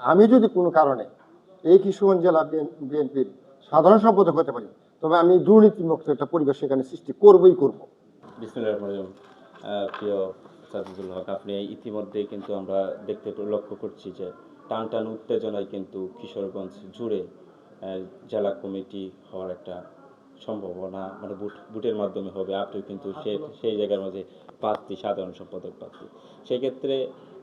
আমি যদি কোনো কারণে এই কিশোরগঞ্জ জেলা বিএনপির সাধারণ সম্পাদক হতে পারি তবে আমি দুর্নীতিমুক্ত একটা পরিবেশ সেখানে সৃষ্টি করবই করব। প্রিয় সাজিদুল হক আপনি ইতিমধ্যে কিন্তু আমরা দেখতে লক্ষ্য করছি যে টান টান উত্তেজনায় কিন্তু কিশোরগঞ্জ জুড়ে জেলা কমিটি হওয়ার একটা সম্ভাবনা মানে বুট বুটের মাধ্যমে হবে। আপনি কিন্তু সে সেই জায়গার মাঝে প্রার্থী সাধারণ সম্পাদক প্রার্থী। সেক্ষেত্রে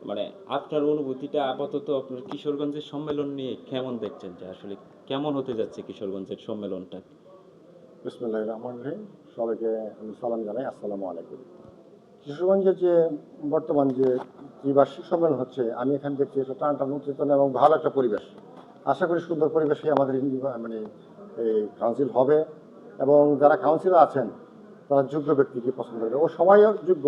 মানে আপনার অনুভূতিটা আপাতত আপনার কিশোরগঞ্জের সম্মেলন নিয়ে কেমন দেখছেন যে আসলে কেমন হতে যাচ্ছে কিশোরগঞ্জের সম্মেলনটা? বিসমুল্লাহ রহমান রহিম। সবাইকে আমি সালাম জানাই। আসসালামু আলাইকুম। কিশোরগঞ্জের যে বর্তমান যে ত্রিবার্ষিক সম্মেলন হচ্ছে, আমি এখানে দেখছি এটা টান টান উত্তেজনা এবং ভালো একটা পরিবেশ। আশা করি সুন্দর পরিবেশে আমাদের মানে এই কাউন্সিল হবে এবং যারা কাউন্সিলর আছেন, তারা যোগ্য ব্যক্তিকে পছন্দ করে ও সবাই যোগ্য।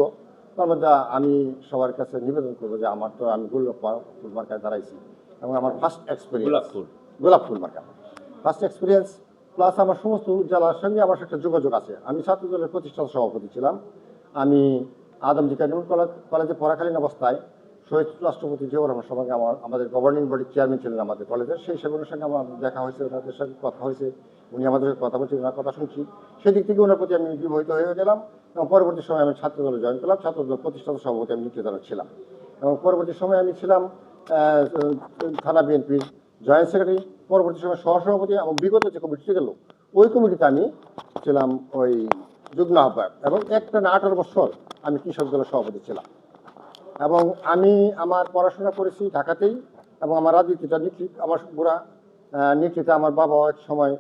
তার মধ্যে আমি সবার কাছে নিবেদন করব যে আমার তো আমি গোলাপ ফুল মার্কায় দাঁড়াইছি এবং আমার ফার্স্ট এক্সপিরিয়েন্স গোলাপ ফুল। গোলাপ ফুল মার্কা। ফার্স্ট এক্সপিরিয়েন্স প্লাস আমার সমস্ত জেলার সঙ্গে আমার একটা যোগাযোগ আছে। আমি ছাত্র দলের প্রতিষ্ঠাতা সভাপতি ছিলাম। আমি আদমজি কানুন কলেজে পড়াকালীন অবস্থায় শহীদ রাষ্ট্রপতি জিয়াউর রহমান সঙ্গে আমার, আমাদের গভর্নিং বডির চেয়ারম্যান ছিলেন আমাদের কলেজের সেই সেগুলোর সঙ্গে আমার দেখা হয়েছে, ওনাদের সঙ্গে কথা হয়েছে। উনি আমাদের সাথে কথা বলছেন, ওনার কথা শুনছি। সেদিক থেকে ওনার প্রতি আমি বিবাহিত হয়ে গেলাম এবং পরবর্তী সময় আমি ছাত্র দলে জয়েন করলাম ছাত্র দল প্রতিষ্ঠাতা সভাপতি আমি নিত্য দলে ছিলাম। এবং পরবর্তী সময় আমি ছিলাম থানা বিএনপির জয়েন্ট সেক্রেটারি পরবর্তী সময় সহসভাপতি এবং বিগত যে কমিটি গেল ওই কমিটিতে আমি ছিলাম ওই যুগ্ম আহ্বায়ক। এবং একটা না আঠারো বছর আমি কৃষক দলের সভাপতি ছিলাম। এবং আমি আমার পড়াশোনা করেছি ঢাকাতেই এবং আমার রাজনীতিটা নিশ্চিত আমার পুরা নিশ্চিত আমার বাবা এক সময়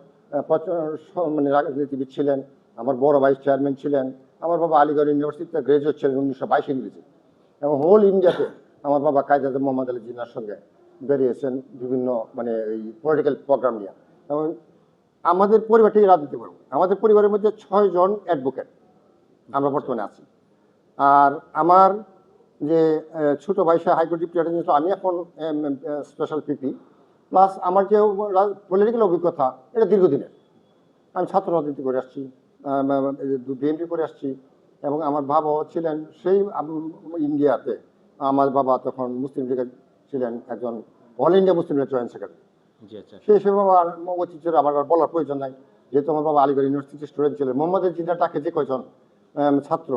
মানে রাজনীতিবিদ ছিলেন, আমার বড় ভাইস চেয়ারম্যান ছিলেন, আমার বাবা আলিগড় ইউনিভার্সিটিতে গ্রাজুয়েট ছিলেন উনিশশো বাইশ ইংরেজি এবং হোল ইন্ডিয়াতে আমার বাবা কায়দাদ মোহাম্মদ আলী জিন্নার সঙ্গে বেরিয়েছেন বিভিন্ন মানে এই পলিটিক্যাল প্রোগ্রাম নিয়ে। এবং আমাদের পরিবারটাই রাজনীতি করব আমাদের পরিবারের মধ্যে ছয় জন অ্যাডভোকেট আমরা বর্তমানে আছি। আর আমার যে ছোট ভাই সে হাইকোর্ট ডিপুটি অ্যাটর্নি আমি এখন স্পেশাল পিপি প্লাস আমার যে পলিটিক্যাল অভিজ্ঞতা এটা দীর্ঘদিনের। আমি ছাত্র রাজনীতি করে আসছি বিএনপি করে আসছি এবং আমার বাবাও ছিলেন সেই ইন্ডিয়াতে। আমার বাবা তখন মুসলিম লীগের ছিলেন একজন অল ইন্ডিয়া মুসলিম লীগের জয়েন্ট সেক্রেটারি। আচ্ছা। সেই হিসেবে আমার ঐতিহ্যের আমার বলার প্রয়োজন নাই। যেহেতু আমার বাবা আলিগড় ইউনিভার্সিটি স্টুডেন্ট ছিলেন মোহাম্মদের জিন্দাটাকে যে কয়জন ছাত্র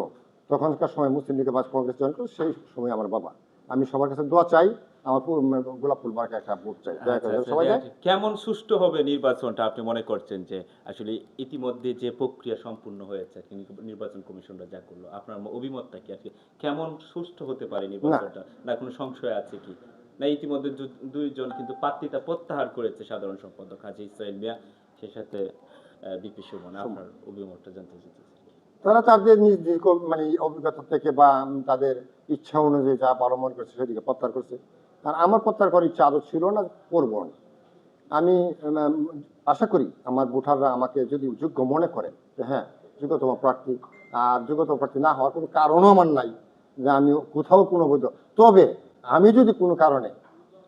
তখনকার সময় মুসলিম লীগের বাস কংগ্রেস জয়েন করে সেই সময় আমার বাবা। আমি সবার কাছে দোয়া চাই আমার পু- গোলাপ ফুল মার্কে একটা ভোট চাই। করে আচ্ছা, সবাই আচ্ছা, কেমন সুষ্ঠু হবে নির্বাচনটা আপনি মনে করছেন যে আসলে ইতিমধ্যে যে প্রক্রিয়া সম্পূর্ণ হয়েছে নির্বাচন কমিশনরা যা করল আপনার অভিমতটা কি? কেমন সুষ্ঠু হতে পারে নির্বাচনটা? না। কোনো সংশয় আছে কি? না ইতিমধ্যে দুইজন কিন্তু প্রার্থীতা প্রত্যাহার করেছে সাধারণ সম্পাদক হাজি ইসরায়েল মিয়া সেই সাথে বিপি সুমন আপনার অভিমতটা জানতে চাইতেছি তারা তাদের নিজ মানে অভিজ্ঞতা থেকে বা তাদের ইচ্ছা অনুযায়ী যা অবলম্বন করছে সেদিকে প্রত্যাহার করছে। আর আমার প্রত্যাহার করার ইচ্ছা আদৌ ছিল না, করব না। আমি আশা করি আমার ভোটাররা আমাকে যদি যোগ্য মনে করে যে হ্যাঁ যোগ্যতম প্রার্থী, আর যোগ্যতম প্রার্থী না হওয়ার কোনো কারণও আমার নাই যে আমি কোথাও কোনো বৈধ তবে আমি যদি কোনো কারণে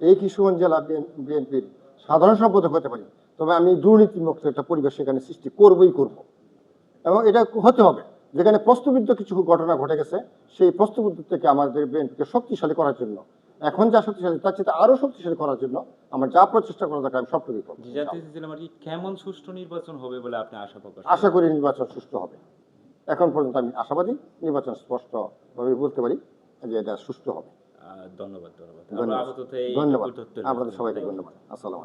এই কিশোরগঞ্জ জেলা বিএনপির সাধারণ সম্পাদক হতে পারি, তবে আমি দুর্নীতিমুক্ত একটা পরিবেশ সেখানে সৃষ্টি করবই করব। এবং এটা হতে হবে। যেখানে প্রশ্নবিদ্ধ কিছু ঘটনা ঘটে গেছে সেই প্রশ্নবিদ্ধ থেকে আমাদের বিএনপিকে শক্তিশালী করার জন্য। এখন যা শক্তিশালী তার চেয়ে আরও শক্তিশালী করার জন্য আমার যা প্রচেষ্টা করা দরকার আমি সবটুকুই করব। জি, জানতে চাইছিলাম আর কি কেমন সুষ্ঠু নির্বাচন হবে বলে আপনি আশা প্রকাশ আশা করি নির্বাচন সুষ্ঠু হবে। এখন পর্যন্ত আমি আশাবাদী নির্বাচন স্পষ্টভাবে বলতে পারি যে এটা সুষ্ঠু হবে। ধন্যবাদ ধন্যবাদ। ধন্যবাদ। ধন্যবাদ। আপনাদের সবাইকে ধন্যবাদ। আসসালাম